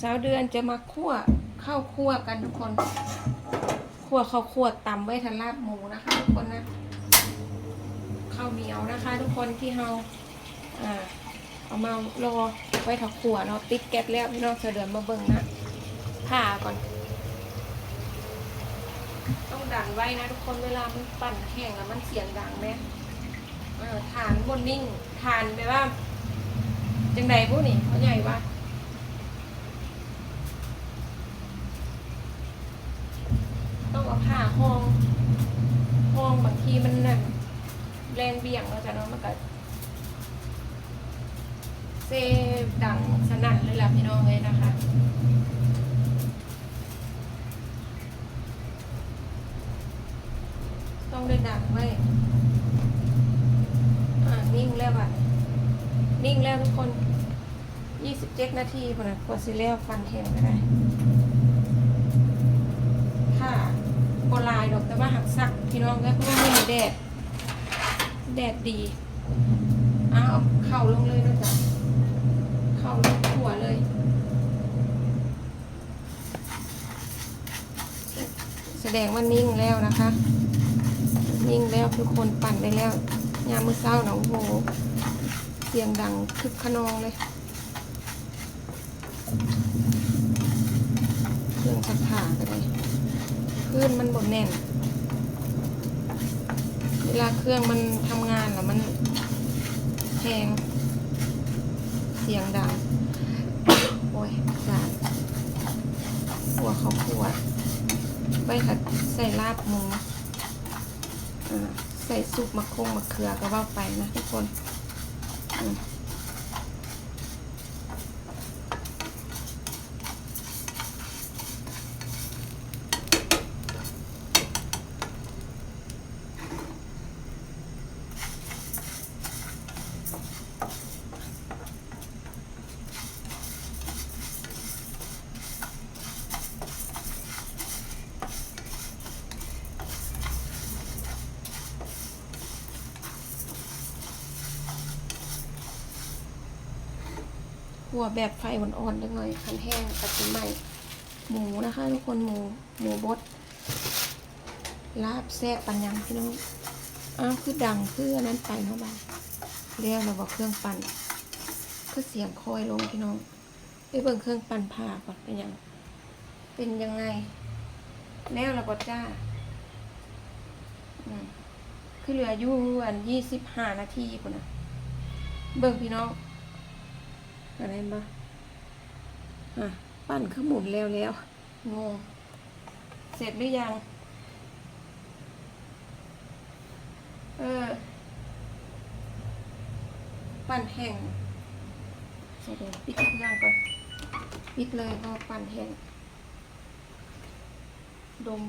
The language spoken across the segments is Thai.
สาวเดือนจะมาคั่วข้าวคั่วกันทุกคนคั่วข้าวคั่วตำไว้ทันลาบหมูนะคะทุกคนนะข้าวเหนียวนะคะ ทุกคนที่เราอ่าเอามารอไว้ถักขัวเนาะติดแก๊สแล้วพี่น้องสาเดือนมาเบิ่งนะผ่าก่อน ต้องดันไว้นะทุกคนเวลามันปั่นแห้งแล้วมันเสียงดังไหมเออฐานบนนิ่งฐานไปว่า จังใดผู้นี่เขาใหญ่ว่าต้องเอาผ้า ห้องห้องบางทีมันนั่นแรงเบี่ยงเราจะเนาะมันก็เซดังสนั่นเลยล่ะพี่น้องเลยนะคะต้องได้ดังไว้อ่านิ่งแล้วอะ นิ่งแล้วทุกคน 27 นาทีคนนะกว่าสิแล้วฟันแห้งก็ได้ถ้าโบลายดอกแต่ว่าหักซักพี่น้องก็เพราะว่าไม่มีแดด แดดดีอ้าวเอาเข่าลงเลยนะจ๊ะเข่าลงหัวเลยแสดงว่านิ่งแล้วนะคะ นิ่งแล้วทุกคนปั่นได้แล้วยามมือเศร้าหนองโหเสียงดังคึกขนองเลยเครื่องสักผ้าก็ได้ ลื่นมันบดแน่น เวลาเครื่องมันทำงานแล้วมันแพงเสียงดัง โอ้ยจานหัวเขาขวดไว้ค่ะใส่ลาบหมูอ่าใส่ซุปมะคงมะเขือก็ว่าไปนะทุกคน หัวแบบไฟอ่อนๆจังเลยคันแห้งตัดเป็นใหม่ หมูนะคะทุกคนหมูหมูบดลาบแซ่บปันยังพี่น้องอ้าวคือดังคืออันนั้นไปเนาะบ้างเรียกเราบอกเครื่องปั่นคือเสียงคอยลงพี่น้องไปเบิ่งเครื่องปั่นผ่าก่อนเป็นยังเป็นยังไงแล้วเราก็จ้าคือเหลืออยู่อันยี่สิบห้านาทีคนนะเบิ่งพี่น้อง อะไรมาอะปั้นขึ้นหมุนแล้วแล้วงง เสร็จหรือยัง เออ ปั้นแห้งใส่เดี๋ยวปิดเครื่องก่อนปิดเลยก็ปั้นแห้งดม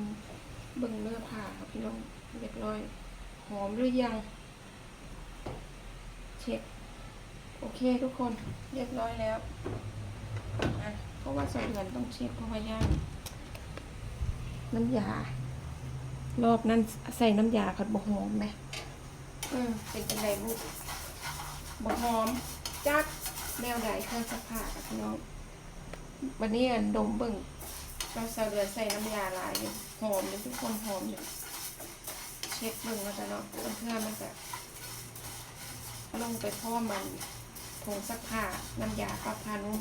เบิ่งเนื้อผ่าครับพี่น้องเรียบร้อย หอมหรือยัง เช็ค โอเคทุกคนเรียบร้อยแล้วอะเพราะว่าสะเดือนต้องเช็คเพราะว่าย่างน้ำยารอบนั้นใส่น้ำยาผัดบะหอมไหมอืมเป็นจังไดลูกบะหอมจักแนวใดเครื่องซักผ้ากับพี่น้องวันนี้อันดมเบิ่งเราสะเดือนใส่น้ำยาหลายอยู่หอมเลยทุกคนหอมอยู่เช็คเบิ่งแล้วกันเนาะเพื่อนมันจะลงไปพ่อมัน ผงซักผ้าน้ำยาปรับผ้านุ่ม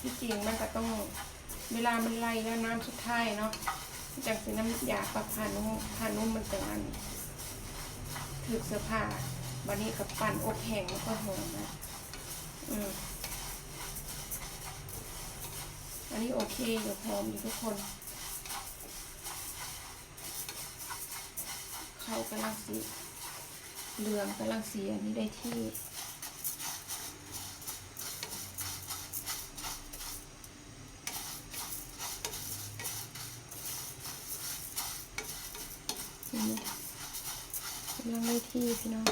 ที่จริงมันก็ต้องเวลามันไล่แล้วน้ำสุดท้ายเนาะจากสีน้ำยาปรับผ้านุ่มผ้านุ่มมันจะอันถือเสื้อผ้าวันนี้กับปั่นอบแห้งแล้วก็หอมนะอืมอันนี้โอเคอยู่หอมอยู่ทุกคนเข้ากำลังสีเหลืองกำลังสียนี่ได้ที่ เห็นไหมกำลังได้ ที่พี่น้อง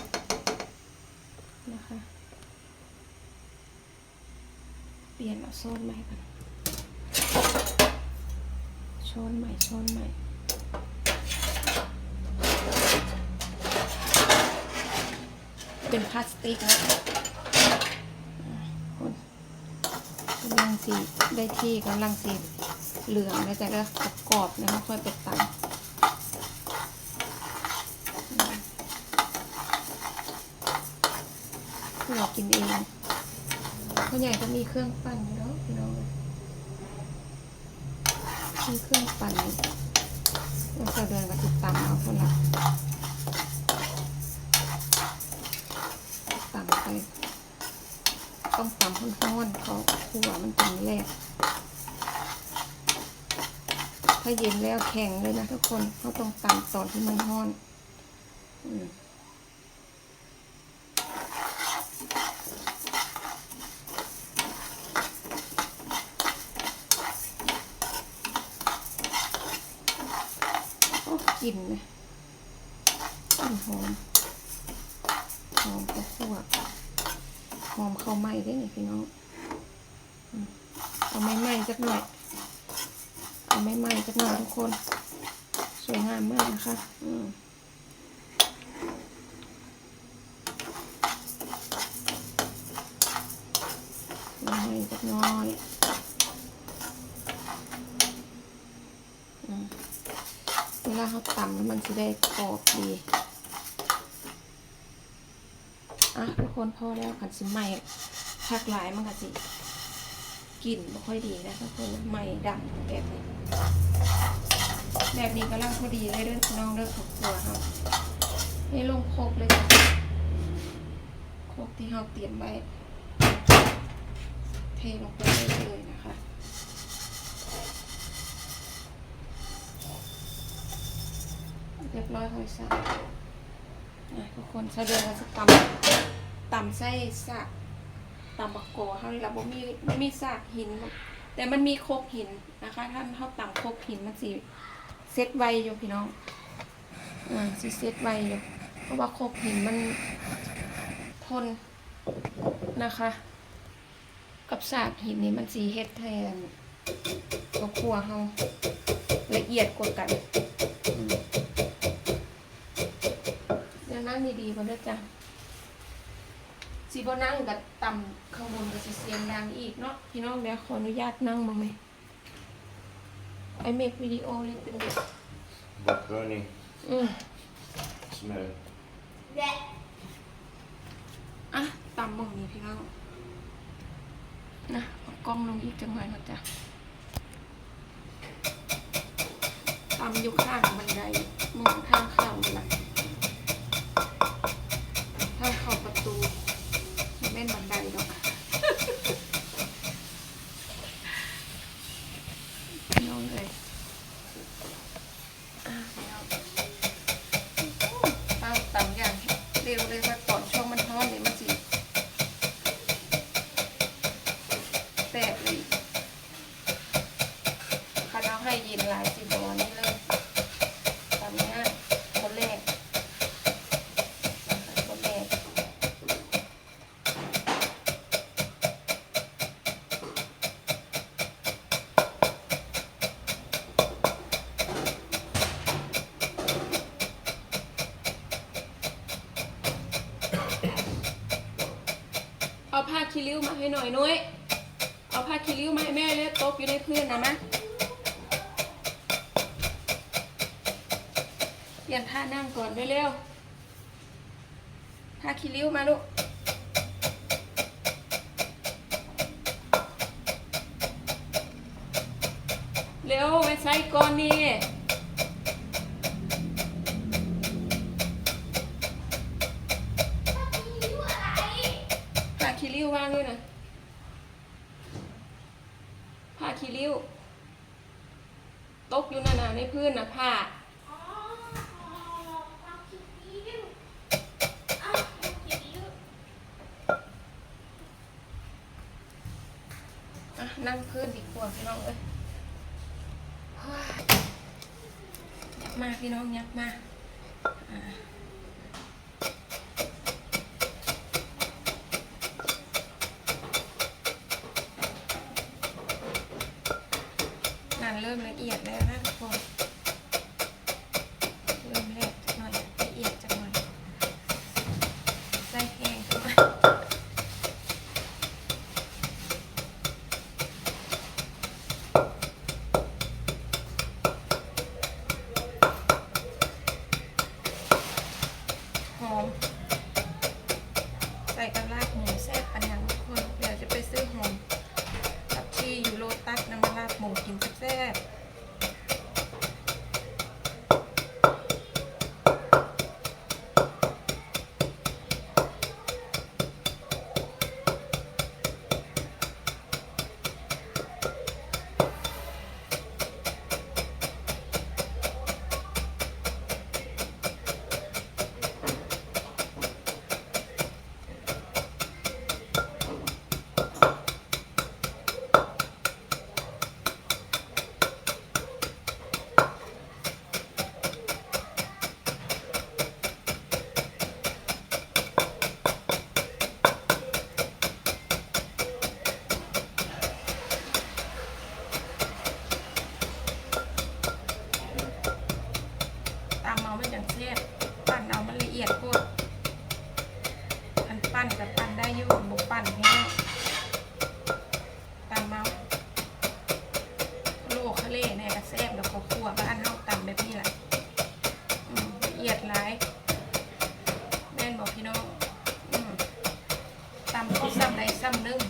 นะคะ เปลี่ยนเอาโซนใหม่ก่อนโซนใหม่โซนใหม่เป็นพลาสติกนะอะคนเป็นำลังสีได้ที่กำลังสีเหลืองแล้วจะได้กรอบๆนะคะค่อยไปตำ เพื่อกินเองพ่อใหญ่ก็มีเครื่องปั่นอยู่แล้วพี่น้องเอ้ยมีเครื่องปั่นแล้วก็เดินกับติดตำเอาคนละตำไปต้องตำห้อนๆเขาขั่วมันเป็นแรกถ้าเย็นแล้วแข็งเลยนะทุกคนเขาต้องตำตอนที่มันห้อน อืม กลิ่นนะกลิ่นหอมหอมกระขั่วหอมข้าวไหม้ได้ไงพี่น้องเอาไม่ไหม้สักหน่อยเอาไม่ไหม้สักหน่อยทุกคน สวยงามมากนะคะ อืมไม่ไหม้สักน่อยอืม ลาเขาตำแล้วมันจะได้กรอบดีอะทุกคนพอแล้วขันสิไหม่ผักหลายมันก็สิกลิ่นไม่ค่อยดีนะทุกคนไหม่ดำแบบนี้แบบนี้กำลังพอดีเลยเด้อพี่น้องเด้อขอบครัวครับให้ลงโคกเลยโคกที่เราเตรียมไว้เทลงไปเลยนะคะ เร้อยหอยสับทุกคนแสดงว่าจะตำตำไส้สากตำบักโกอเขาเราบ่มีไม่มีสากหิน แต่มันมีโคกหินนะคะ ท่านเขาตำโคกหินมันสิเซตไวอยู่พี่น้องอ่าสิเซตไวอยู่เพราะว่าโคกหินมันทนนะคะ กับสากหินนี่มันสีเฮ็ดแทนตัวครัวเขาละเอียดกว่ากัน งดีๆก่อนเด้อจ้ะสีบ่นั่งกับต่ำข้างบนกับสีเสียงดังอีกเนาะพี่น้องเดี๋ยวขออนุญาตนั่งมาไหมไอเมกวิดีโอเลยเป็นเด็ก Macaroni อืม smell. อะต่ำมองนี้พี่น้องนะเอากล้องลงอีกจังหน่อยนะจ๊ะต่ำอยู่ข้างบันไดมองทางเข้าเลยล่ะ ผ้าคีริ้วมาให้หน่อยนุ้ย เอาผ้าคีริ้วมาให้แม่เลยตบอยู่ในพื้นนะมะเปลี่ยนท่านั่งก่อนเร็วๆผ้าคีริ้วมาลูก เร็วไปใส่ก่อนนี่าคีริ้ววางด้วยนะผ้าคีริ้ว ตกอยู่นั่นน่ะในพื้นนะผ้าอะนั่งพื้นดีกว่าพี่น้องเอ้ยเฮ้ยยับมาพี่น้องยับมาอ่า เริ่มละเอียดแล้วนะทุกคน เอาไม่จังเช่นปั้นเอามันละเอียดโคตรอันปั้นกับปั้นได้ยุ่บุกปั้นแห้งตำเมาโลกเขเล่แน่กระแซบแล้วก็คั่วบ้านเฮาตำแบบนี้แหละละเอียดหลายแม่นบอกพี่น้องตำก็ซ้ำใดซ้ำนึง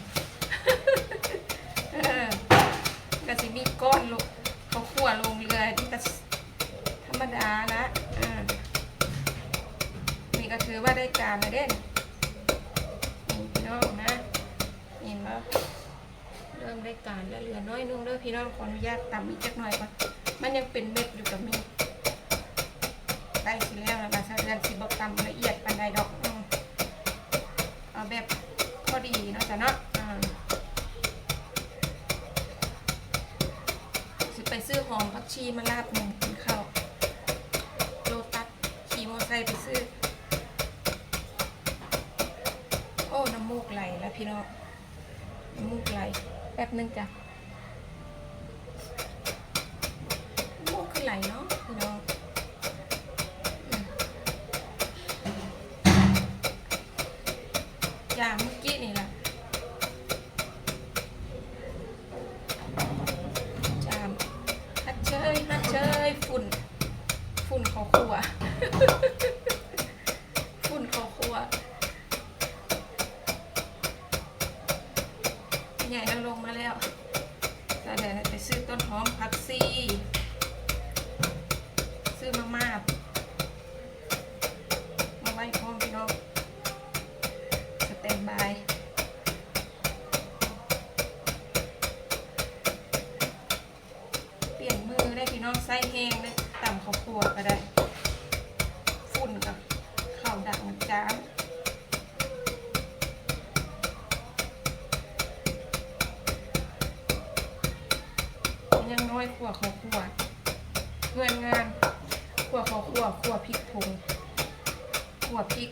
กระสิมีก้อนลูกเขาคั่วลงเลยที่กระ รมดาละอ่านี่ก็ถือว่าได้การนะเด่นพี่น้องนะเห็นปะเริ่มได้การแล้วเหลือน้อยนุ่งเด้อพี่น้องขออนุญาตตำอีกจักหน่อยก่อนมันยังเป็นเม็ดอยู่กับมีได้สิแล้วนะบาซาเชิญสิบอกตำละเอียดปันใดดอกเอาแบบพอดีเนาะจ้ะเนาะไปซื้อหอมผักชีมาลาบหนึ่ง ใครไปซื้อ โอ้ น้ำมูกไหลแล้วพี่น้อง น้ำมูกไหล แป๊บนึงจ้ะ ได้พี่น้งไส้แห้งได้ต่ำข้าวคั่วก็ได้ ฝุ่นกับข้าวดังจามยังน้อยขวเขาขวเพื่อนงานขวเขาขวขวพริกผงขวพริก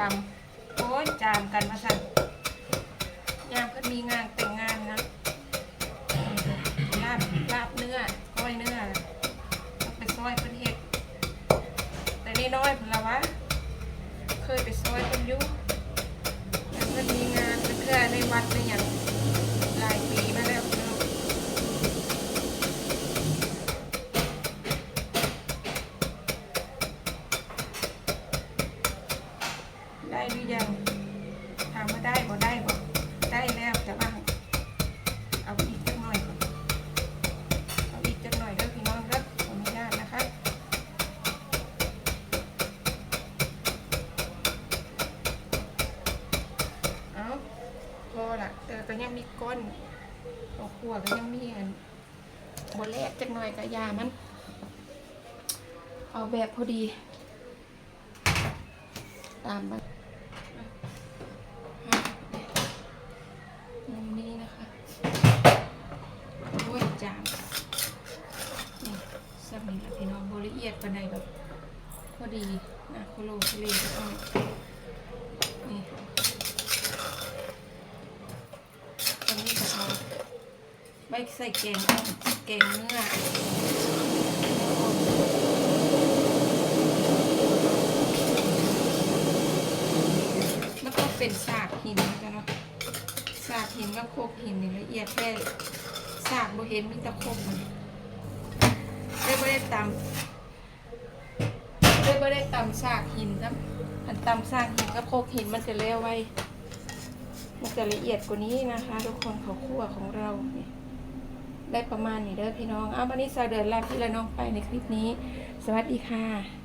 ตำโอ้ยจามกันมาสั่น ยามัน เอาแบบพอดี ตามมันมุมนี้นะคะโอ้ยจานนี่สับนี่ละพี่น้องบละเอียดปานใดแบบพอดีนะโคโลโคเลก็ต้องนี่ตอนนี้ก็เอาใบใส่แกงอ่อ กงเนื้อมันต้องเป็นสากหินกันเนาะสากหินกับโคกหินนี่ละเอียดแค่สากบ่เห็นมีต่โคกมันได้บ่ได้ตำได้บ่ได้ตำสากหินครับอันตำสากหินกับโคกหินมันจะเร็วไวมันจะละเอียดกว่านี้นะคะ ทุกคนเขาคั่วของเราเนี่ย ได้ประมาณนี้เด้อพี่น้องอ้าววันนี้สาวเดินลาพี่และน้องไปในคลิปนี้ สวัสดีค่ะ